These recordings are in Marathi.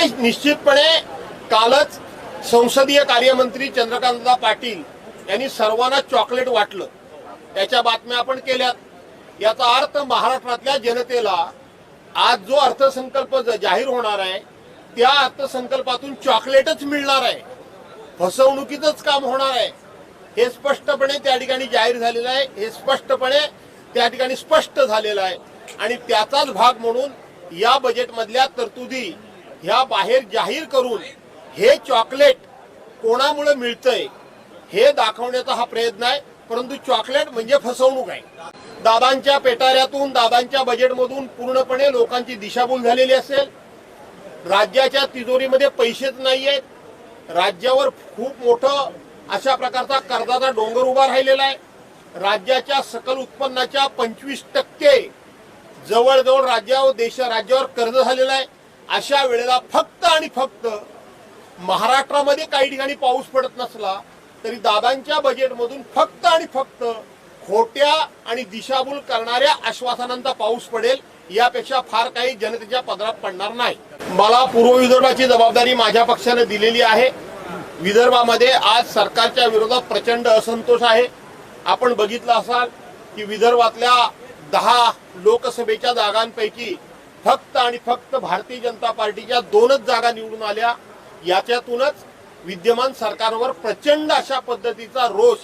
त्याच्यामुळे निश्चितपणे कालच संसदीय कार्यमंत्री चंद्रकांतदा पाटील यांनी सर्वांना चॉकलेट वाटलं. त्याच्या बातम्या आपण केल्यात. याचा अर्थ महाराष्ट्रातल्या जनतेला आज जो अर्थसंकल्प जाहीर होणार आहे त्या अर्थसंकल्पातून चॉकलेटच मिळणार आहे. फसवणुकीचंच काम होणार आहे. हे स्पष्टपणे त्या ठिकाणी जाहीर झालेलं आहे. हे स्पष्टपणे त्या ठिकाणी स्पष्ट झालेलं आहे. आणि त्याचाच भाग म्हणून या बजेटमधल्या तरतुदी ह्या बाहेर जाहीर करून हे चॉकलेट कोणामुळे मिळतंय हे दाखवण्याचा हा प्रयत्न आहे. परंतु चॉकलेट म्हणजे फसवणूक आहे. दादांच्या पेटाऱ्यातून दादांच्या बजेटमधून पूर्णपणे लोकांची दिशाभूल झालेली असेल. राज्याच्या तिजोरीमध्ये पैसेच नाही आहेत. राज्यावर खूप मोठं अशा प्रकारचा कर्जाचा डोंगर उभा राहिलेला आहे. राज्याच्या सकल उत्पन्नाच्या पंचवीस टक्के जवळजवळ राज्यावर देश राज्यावर कर्ज झालेलं आहे. अशा वेळेला फक्त आणि फक्त महाराष्ट्रामध्ये काही ठिकाणी पाऊस पडत नसला तरी दादांच्या बजेटमधून फक्त आणि फक्त खोट्या आणि दिशाभूल करणाऱ्या आश्वासनांचा पाऊस पडेल यापेक्षा फार काही जनतेच्या पदरात पडणार नाही. मला पूर्व विदर्भाची जबाबदारी माझ्या पक्षाने दिलेली आहे. विदर्भामध्ये आज सरकारच्या विरोधात प्रचंड असंतोष आहे. आपण बघितलं असाल की विदर्भातल्या दहा लोकसभेच्या जागांपैकी फक्त आणि फक्त भारतीय जनता पार्टीच्या दोनच जागा निवडून आल्या. याच्यातूनच विद्यमान सरकारवर प्रचंड अशा पद्धतीचा रोष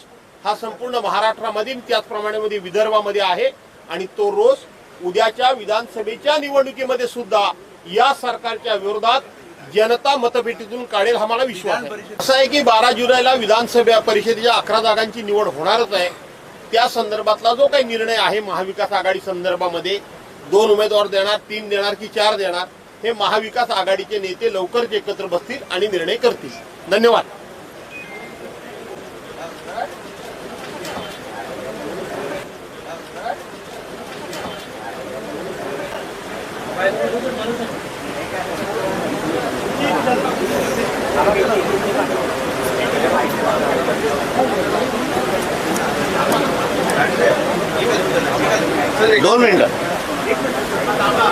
हा संपूर्ण महाराष्ट्रामध्ये त्याचप्रमाणे मध्ये विदर्भामध्ये आहे. आणि तो रोष उद्याच्या विधानसभेच्या निवडणुकीमध्ये सुद्धा या सरकारच्या विरोधात जनता मतपेटीतून काढेल हा मला विश्वास आहे. असं आहे की बारा जुलैला विधानसभा परिषदेच्या अकरा जागांची निवड होणारच आहे. त्या संदर्भातला जो काही निर्णय आहे महाविकास आघाडी संदर्भामध्ये दोन उमेदवार देणार तीन देणार की चार देणार हे महाविकास आघाडीचे नेते लवकरच एकत्र बसतील आणि निर्णय करतील. धन्यवाद. दोन मिनिटं.